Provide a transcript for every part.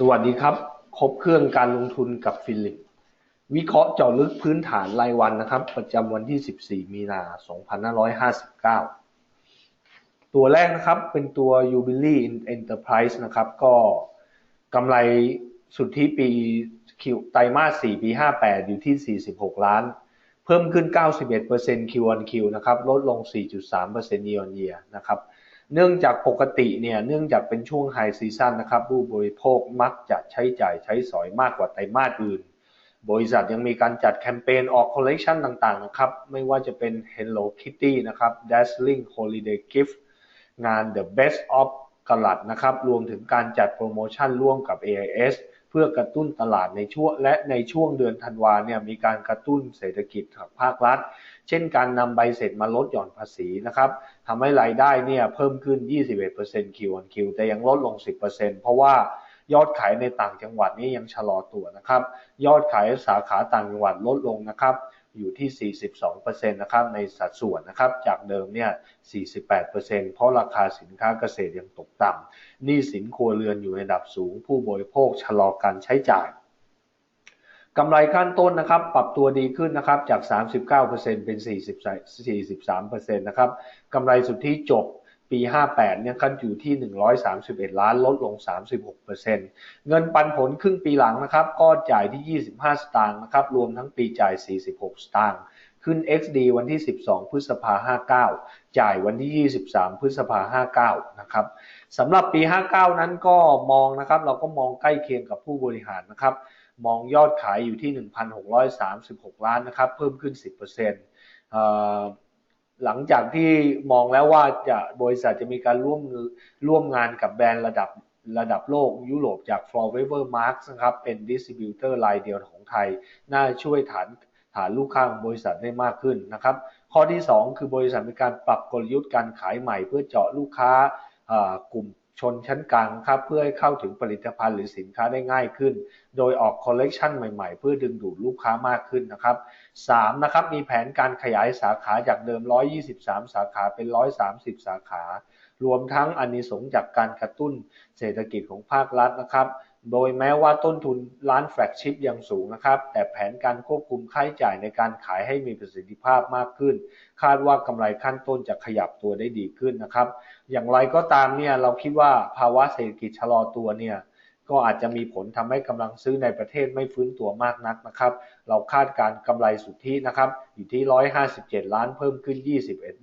สวัสดีครับ ครบเครื่องการลงทุนกับฟิลิป วิเคราะห์เจาะลึกพื้นฐานรายวันนะครับ ประจำวันที่ 14 มีนา 2559 ตัวแรกนะครับเป็นตัว u b i l e e Enterprise นะครับ ก็กำไรสุทธิปีคิวไตรมาส 4 ปี 58 อยู่ที่ 46 ล้าน เพิ่มขึ้น 91% Q on Q นะครับ ลดลง 4.3% year on year นะครับ เนื่องจากปกติเนี่ยเนื่องจากเป็นช่วงไฮซีซันนะครับผู้บริโภคมักจะใช้จ่ายใช้สอยมากกว่าไตรมาสอื่น บริษัทยังมีการจัดแคมเปญออกคอลเลกชันต่างๆนะครับ ไม่ว่าจะเป็น Hello Kitty นะครับ Dazzling Holiday Gift งาน The Best of กลัดนะครับ รวมถึงการจัดโปรโมชั่นร่วมกับ AIS เพื่อกระตุ้นตลาดในช่วงและในช่วงเดือนธันวาเนี่ยมีการกระตุ้นเศรษฐกิจของภาครัฐ เช่นการนำใบเสร็จมาลดหย่อนภาษีนะครับทำให้รายได้เนี่ยเพิ่มขึ้น 21% Q on Q แต่ยังลดลง 10%เพราะว่ายอดขายในต่างจังหวัดนี่ยังชะลอตัวนะครับ ยอดขายสาขาต่างจังหวัดลดลงนะครับ อยู่ที่ 42%นะครับ ในสัดส่วนนะครับ จากเดิมเนี่ย 48%เพราะราคาสินค้าเกษตรยังตกต่ำหนี้สินครัวเรือนอยู่ในระดับสูง ผู้บริโภคชะลอการใช้จ่าย กำไรขั้นต้นนะครับ ปรับตัวดีขึ้นนะครับ จาก 39%เป็น 43%นะครับกำไรสุทธิจบปี 58 เนี่ยคันอยู่ที่ 131 ล้าน ลดลง 36%เงินปันผลครึ่งปีหลังนะครับ ก็จ่ายที่ 25 สตางค์นะครับ รวมทั้งปีจ่าย 46 สตางค์ ขึ้น XD วันที่ 12 พฤษภา59 จ่ายวันที่ 23 พฤษภา59 นะครับสำหรับปี 59 นั้นก็มองนะครับ เราก็มองใกล้เคียงกับผู้บริหารนะครับ มองยอดขายอยู่ที่ 1,636 ล้านนะครับ เพิ่มขึ้น 10%หลังจากที่มองแล้วว่าจะบริษัทจะมีการร่วมร่วมงานกับแบรนด์ระดับระดับโลกยุโรปจาก Forever Marks นะครับ เป็นดิสติบิวเตอร์รายเดียวของไทย น่าช่วยฐานฐานลูกค้าของบริษัทได้มากขึ้นนะครับ ข้อที่ 2 คือบริษัทมีการปรับกลยุทธ์การขายใหม่เพื่อเจาะลูกค้ากลุ่ม ชนชั้นกลางครับเพื่อให้เข้าถึงผลิตภัณฑ์หรือสินค้าได้ง่ายขึ้น โดยออกคอลเลกชันใหม่ๆ เพื่อดึงดูดลูกค้ามากขึ้นนะครับ3นะครับมีแผนการขยายสาขาจากเดิม 123 สาขาเป็น 130 สาขา รวมทั้งอันนี้สงจากการกระตุ้นเศรษฐกิจของภาครัฐนะครับ โดยแม้ว่าต้นทุนร้านแฟลกชิพยังสูงนะครับ แต่แผนการควบคุมค่าใช้จ่ายในการขายให้มีประสิทธิภาพมากขึ้น คาดว่ากำไรขั้นต้นจะขยับตัวได้ดีขึ้นนะครับ อย่างไรก็ตามเนี่ยเราคิดว่าภาวะเศรษฐกิจชะลอตัวเนี่ยก็อาจจะมีผลทำให้กำลังซื้อในประเทศไม่ฟื้นตัวมากนักนะครับ เราคาดการกำไรสุทธินะครับอยู่ที่ 157 ล้านเพิ่มขึ้น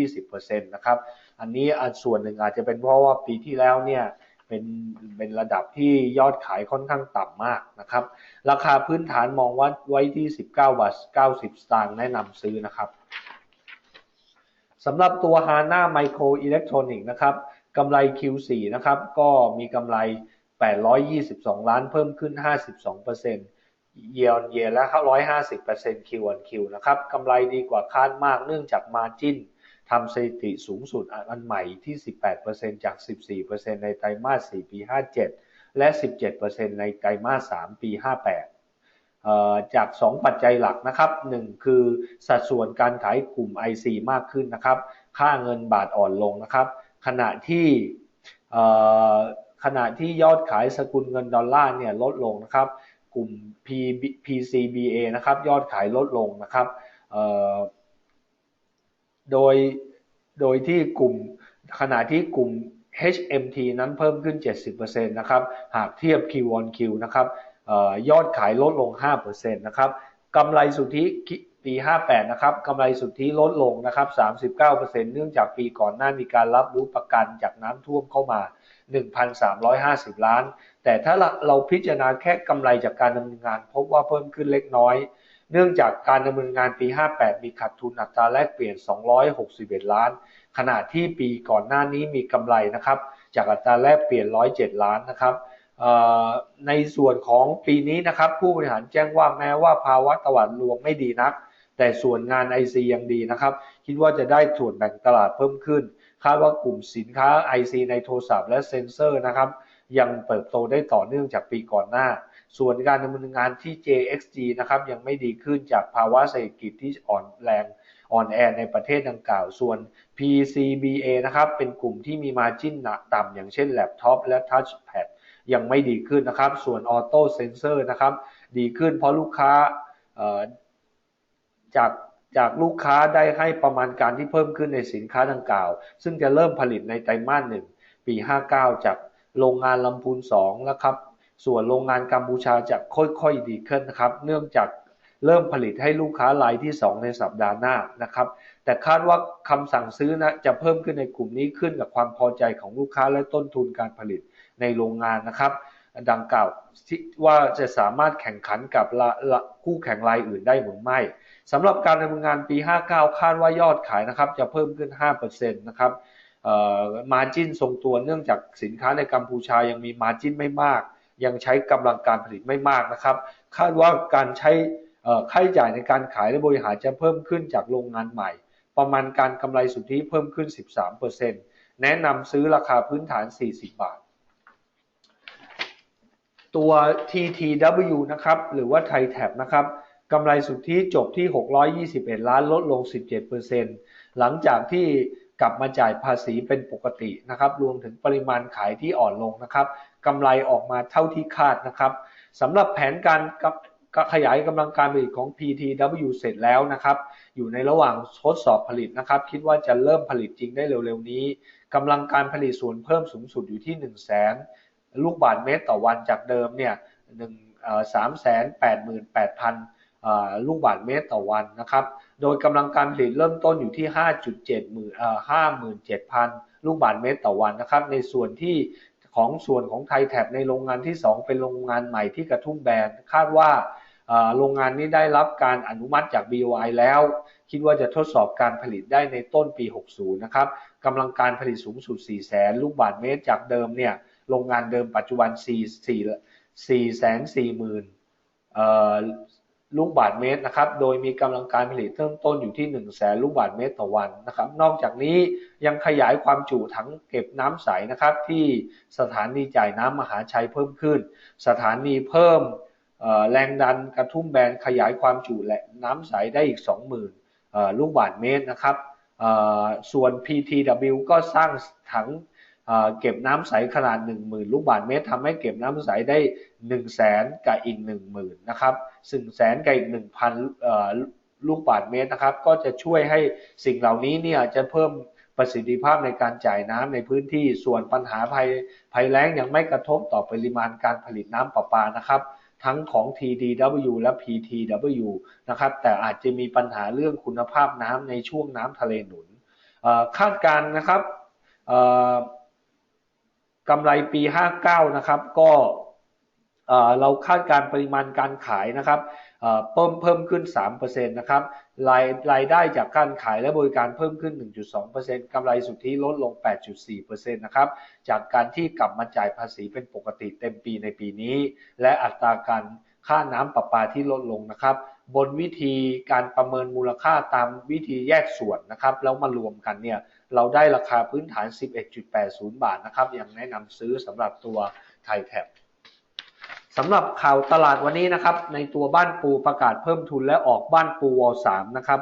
21-20%นะครับ อันนี้อส่วนหนึ่งอาจจะเป็นเพราะว่าปีที่แล้วเนี่ย เป็นเป็นระดับที่ยอดขายค่อนข้างต่ำมากนะครับ ราคาพื้นฐานมองว่าไว้ที่ 19บาท90 สตางค์แนะนำซื้อนะครับสำหรับตัว HANA Micro Electronics นะครับกำไร Q4 นะครับ ก็มีกำไร 822 ล้านเพิ่มขึ้น 52% year on year และ 150% Q on Q นะครับกำไรดีกว่าคาดมากเนื่องจากมาจิ้น ทำสถิติสูงสุดอันใหม่ที่ 18%จาก 14%ในไตรมาส 4 ปี 57 และ 17%ในไตรมาส 3 ปี 58 จาก 2 ปัจจัยหลักนะครับ 1 คือสัดส่วนการขายกลุ่ม IC มากขึ้นนะครับ ค่าเงินบาทอ่อนลงนะครับ ขณะที่ขณะที่ยอดขายสกุลเงินดอลลาร์เนี่ยลดลงนะครับ กลุ่ม P PCBA นะครับ ยอดขายลดลงนะครับ โดยโดยที่กลุ่มขณะที่กลุ่ม HMT นั้นเพิ่มขึ้น 70%นะครับ หากเทียบ Q on Q นะครับยอดขายลดลง 5%นะครับกำไรสุทธิปี 58 นะครับกำไรสุทธิลดลงนะครับ 39%เนื่องจากปีก่อนหน้ามีการรับรู้ประกันจากน้ำท่วมเข้ามา 1,350 ล้าน แต่ถ้าเราพิจารณาแค่กำไรจากการดำเนินงาน พบว่าเพิ่มขึ้นเล็กน้อย เนื่องจากการดำเนินงานปี 58 มีขาดทุนอัตราแลกเปลี่ยน 261 ล้าน ขณะที่ปีก่อนหน้านี้มีกำไรนะครับ จากอัตราแลกเปลี่ยน 107 ล้านนะครับในส่วนของปีนี้นะครับ ผู้บริหารแจ้งว่าแม้ว่าภาวะตลาดรวมไม่ดีนัก แต่ส่วนงาน IC ยังดีนะครับ คิดว่าจะได้ส่วนแบ่งตลาดเพิ่มขึ้น คาดว่ากลุ่มสินค้า IC ในโทรศัพท์และเซ็นเซอร์นะครับ ยังเติบโตได้ต่อเนื่องจากปีก่อนหน้า ส่วนการดำเนินงานที่ JXG นะครับยังไม่ดีขึ้นจากภาวะเศรษฐกิจที่อ่อนแรงอ่อนแอในประเทศดังกล่าว ส่วน PCBA นะครับเป็นกลุ่มที่มีมาจิ้นต่ำอย่างเช่นแล็ปท็อปและทัชแพดยังไม่ดีขึ้นนะครับ ส่วนออโต้เซนเซอร์นะครับดีขึ้นเพราะลูกค้าจากจากลูกค้าได้ให้ประมาณการที่เพิ่มขึ้นในสินค้าดังกล่าว ซึ่งจะเริ่มผลิตในไตรมาสหนึ่งปี 59 จาก โรงงานลำพูน2แล้วครับ ส่วนโรงงานกัมพูชาจะค่อยๆดีขึ้นนะครับ เนื่องจากเริ่มผลิตให้ลูกค้ารายที่ 2 ในสัปดาห์หน้านะครับ แต่คาดว่าคำสั่งซื้อนะจะเพิ่มขึ้นในกลุ่มนี้ขึ้นกับความพอใจของลูกค้าและต้นทุนการผลิตในโรงงานนะครับ ดังกล่าวว่าจะสามารถแข่งขันกับคู่แข่งรายอื่นได้หรือไม่สำหรับการดำเนินงานปี 59 คาดว่ายอดขายนะครับ จะเพิ่มขึ้น 5%นะครับ มาจิ้นทรงตัวเนื่องจากสินค้าในกัมพูชายังมีมาจิ้นไม่มาก ยังใช้กำลังการผลิตไม่มากนะครับ คาดว่าการใช้ค่าใช้จ่ายในการขายและบริหารจะเพิ่มขึ้นจากโรงงานใหม่ ประมาณการกำไรสุทธิเพิ่มขึ้น 13%แนะนำซื้อราคาพื้นฐาน 40 บาท ตัว TTW นะครับ หรือว่าไทยแท็บนะครับกำไรสุทธิจบที่ 621 ล้านลดลง 17%หลังจากที่ กลับมาจ่ายภาษีเป็นปกตินะครับ รวมถึงปริมาณขายที่อ่อนลงนะครับกำไรออกมาเท่าที่คาดนะครับสำหรับแผนการขยายกำลังการผลิตของ PTW เสร็จแล้วนะครับ อยู่ในระหว่างทดสอบผลิตนะครับ คิดว่าจะเริ่มผลิตจริงได้เร็วๆนี้กำลังการผลิตส่วนเพิ่มสูงสุดอยู่ที่ 1 0 0 0 0แสนลูกบาทเมตรต่อวันจากเดิมเนี่ยหนึ่งสามแสนแปดหมื่นแปดพันลูกบาทเมตรต่อวันนะครับ โดยกำลังการผลิตเริ่มต้นอยู่ที่ 5.7หมื่นเอ่อ57,000 ลูกบาทเมตรต่อวันนะครับ ในส่วนที่ของส่วนของไทยแท็บในโรงงานที่ 2 เป็นโรงงานใหม่ที่กระทุ่มแบนคาดว่าโรงงานนี้ได้รับการอนุมัติจาก BOI แล้ว คิดว่าจะทดสอบการผลิตได้ในต้นปี 60 นะครับกำลังการผลิตสูงสุด4 0 0 0ลูกบาทเมตรจากเดิมเนี่ย โรงงานเดิมปัจจุบัน 4 4 4 4 0 0 0 0 ลูกบาทเมตรนะครับ โดยมีกำลังการผลิตเริ่มต้นอยู่ที่1นึ่งแสนลูกบาทเมตรต่อวันนะครับ นอกจากนี้ยังขยายความจุถังเก็บน้ำใสนะครับที่สถานีจ่ายน้ำมหาชัยเพิ่มขึ้น สถานีเพิ่มแรงดันกระทุ่มแบนขยายความจุและน้ำใสได้อีก 20,000ลูกบาทเมตรนะครับ ส่วน PTW ก็สร้างถังเก็บน้ำใสขนาด 10,000 ลูกบาศก์เมตรทำให้เก็บน้ำใสได้ 1 0 0 0 0แสนกับอีก 10,000 นะครับ ซึ่งแสนกับอีก1,000ลูกบาศก์เมตรนะครับ ก็จะช่วยให้สิ่งเหล่านี้เนี่ยจะเพิ่มประสิทธิภาพในการจ่ายน้ำในพื้นที่ส่วนปัญหาภัยภัยแล้งยังไม่กระทบต่อปริมาณการผลิตน้ำประปานะครับ ทั้งของ TDW และ PTW นะครับ แต่อาจจะมีปัญหาเรื่องคุณภาพน้ำในช่วงน้ำทะเลหนุนคาดการนะครับกำไรปี 59 นะครับ ก็ เราคาดการปริมาณการขายนะครับเพิ่มเพิ่มขึ้น 3%นะครับรายรายได้จากการขายและบริการเพิ่มขึ้น 1.2%กำไรสุทธิลดลง 8.4%นะครับ จากการที่กลับมาจ่ายภาษีเป็นปกติเต็มปีในปีนี้ และอัตราการค่าน้ำประปาที่ลดลงนะครับ บนวิธีการประเมินมูลค่าตามวิธีแยกส่วนนะครับ แล้วมารวมกันเนี่ย เราได้ราคาพื้นฐาน 11.80 บาทนะครับ ยังแนะนำซื้อสำหรับตัวไทยแท็บ สำหรับข่าวตลาดวันนี้นะครับ ในตัวบ้านปูประกาศเพิ่มทุนและออกบ้านปูวอลสามนะครับ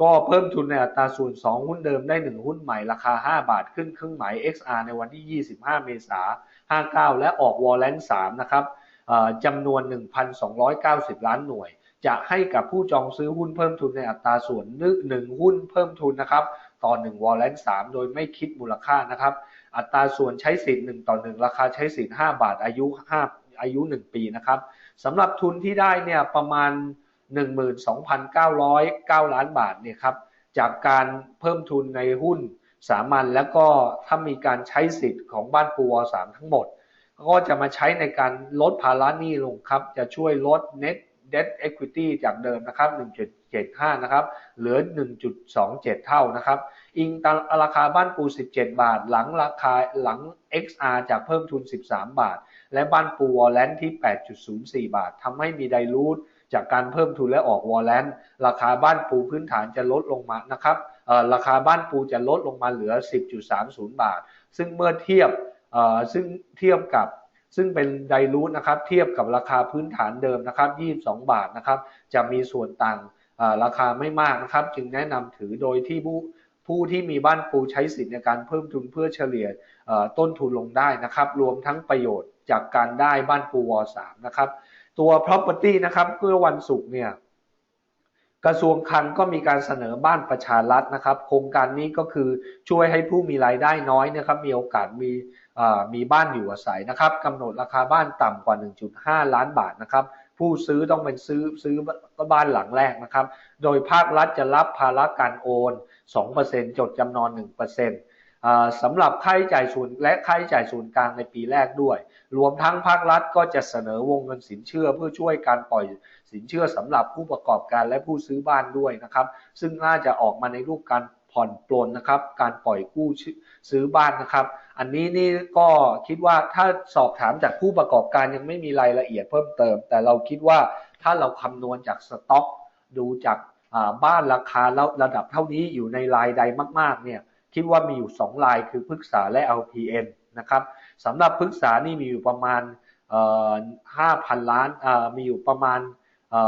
ก็เพิ่มทุนในอัตราส่วน 2 หุ้นเดิมได้ 1 หุ้นใหม่ราคา 5 บาทขึ้นเครื่องหมาย XR ในวันที่ 25 เมษายน 59 และออกวอลเลน3นะครับจำนวน 1,290 ล้านหน่วย จะให้กับผู้จองซื้อหุ้นเพิ่มทุนในอัตราส่วนหนึ่งหุ้นเพิ่มทุนนะครับต่อ 1 วอลเลน3โดยไม่คิดมูลค่านะครับ อัตราส่วนใช้สิทธิ์1ต่อ 1 ราคาใช้สิทธิ์5บาทอายุ 5 อายุ 1 ปีนะครับสำหรับทุนที่ได้เนี่ยประมาณ 12,909 ล้านบาทเนี่ยครับจากการเพิ่มทุนในหุ้นสามัญแล้วก็ถ้ามีการใช้สิทธิ์ของบ้านปูวสามทั้งหมด ก็จะมาใช้ในการลดภาระหนี้ลงครับ จะช่วยลด net debt equity จากเดิมนะครับ 1.75 นะครับ เหลือ 1.27 เท่านะครับ อิงตามราคาบ้านปู 17 บาท หลังราคาหลัง XR จากเพิ่มทุน 13 บาท และบ้านปูวอลเลนที่ 8.04 บาททำให้มีไดรูทจากการเพิ่มทุนและออกวอลเลนราคาบ้านปูพื้นฐานจะลดลงมานะครับราคาบ้านปูจะลดลงมาเหลือ 10.30 บาท ซึ่งเมื่อเทียบซึ่งเทียบกับซึ่งเป็นไดรูทนะครับเทียบกับราคาพื้นฐานเดิมนะครับ 22 บาทนะครับ จะมีส่วนต่างราคาไม่มากนะครับ จึงแนะนำถือโดยที่ผู้ ผู้ที่มีบ้านปูใช้สิทธิ์ในการเพิ่มทุนเพื่อเฉลี่ยต้นทุนลงได้นะครับ รวมทั้งประโยชน์จากการได้บ้านปูวอสามนะครับ ตัว property นะครับเมื่อวันศุกร์เนี่ยกระทรวงคลังก็มีการเสนอบ้านประชารัฐนะครับ โครงการนี้ก็คือช่วยให้ผู้มีรายได้น้อยนะครับ มีโอกาสมีมีบ้านอยู่อาศัยนะครับกำหนดราคาบ้านต่ำกว่า 1.5 ล้านบาทนะครับ ผู้ซื้อต้องเป็นซื้อซื้อบ้านหลังแรกนะครับ โดยภาครัฐจะรับภาระการโอน 2%จดจำนอน 1%สำหรับค่าใช้จ่ายส่วนและค่าใช้จ่ายส่วนกลางในปีแรกด้วย รวมทั้งภาครัฐก็จะเสนอวงเงินสินเชื่อเพื่อช่วยการปล่อยสินเชื่อสำหรับผู้ประกอบการและผู้ซื้อบ้านด้วยนะครับ ซึ่งน่าจะออกมาในรูปการ ผ่อนปลนนะครับ การปล่อยกู้ซื้อบ้านนะครับ อันนี้นี่ก็คิดว่าถ้าสอบถามจากผู้ประกอบการยังไม่มีรายละเอียดเพิ่มเติม แต่เราคิดว่าถ้าเราคำนวณจากสต็อก ดูจากบ้านราคาแล้วระดับเท่านี้อยู่ในรายใดมาก ๆ เนี่ยคิดว่ามีอยู่2ลายคือพฤกษาและ LPN นะครับสำหรับพฤกษานี่มีอยู่ประมาณ5,000 ล้านมีอยู่ประมาณ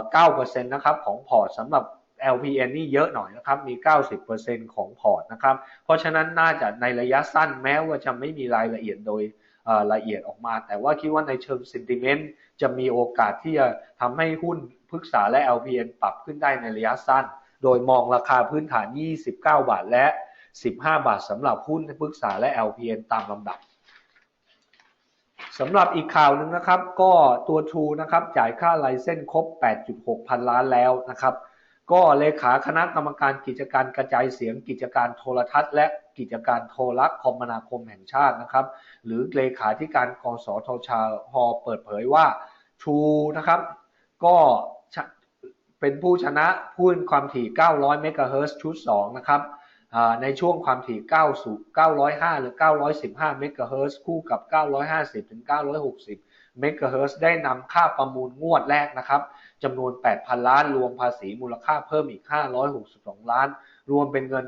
9%นะครับของพอร์ตสำหรับ LPN นี่เยอะหน่อยนะครับ มี 90%ของพอร์ตนะครับ เพราะฉะนั้นน่าจะในระยะสั้นแม้ว่าจะไม่มีรายละเอียดโดยละเอียดออกมา แต่ว่าคิดว่าในเชิงซินติเมนต์จะมีโอกาสที่จะทำให้หุ้นพฤกษาและ LPN ปรับขึ้นได้ในระยะสั้น โดยมองราคาพื้นฐาน 29 บาทและ 15 บาทสำหรับหุ้นปรึกษาและ LPN ตามลำดับสำหรับอีกข่าวหนึ่งนะครับ ก็ตัว True นะครับจ่ายค่าไลเส้นครบ 8.6 พันล้านแล้วนะครับ ก็เลขาคณะกรรมการกิจการกระจายเสียง กิจการโทรทัศน์และกิจการโทรคมนาคมแห่งชาตินะครับ หรือเลขาธิการกสทชหเปิดเผยว่าชูนะครับ ก็เป็นผู้ชนะพุ่นความถี่ 900 เมกะเฮิรตซ์ชุด 2 นะครับ ในช่วงความถี่9สู่905 หรือ 915 เมกะเฮิรตซ์คู่กับ 950 ถึง 960 เมกะเฮิรตซ์ได้นำค่าประมูลงวดแรกนะครับจำนวน 8,000 ล้าน รวมภาษีมูลค่าเพิ่มอีก 562 ล้าน รวมเป็นเงิน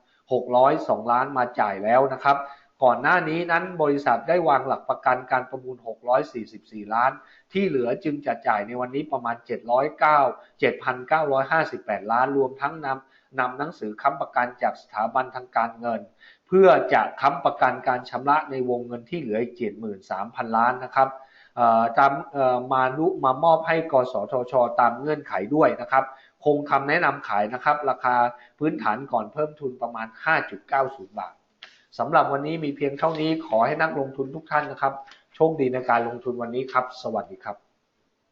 8,602 ล้านมาจ่ายแล้วนะครับ ก่อนหน้านี้นั้นบริษัทได้วางหลักประกันการประมูล 644 ล้าน ที่เหลือจึงจะจ่ายในวันนี้ประมาณ 709 7,958 ล้าน รวมทั้งนำ นำหนังสือค้ำประกันจากสถาบันทางการเงิน เพื่อจะค้ำประกันการชำระในวงเงินที่เหลืออีก 73,000 ล้านนะครับตามมานุมามอบให้กสทช ตามเงื่อนไขด้วยนะครับคงคำแนะนำขายนะครับ ราคาพื้นฐานก่อนเพิ่มทุนประมาณ 5.90 บาทสำหรับวันนี้มีเพียงเท่านี้ขอให้นักลงทุนทุกท่านนะครับ โชคดีในการลงทุนวันนี้ครับ สวัสดีครับ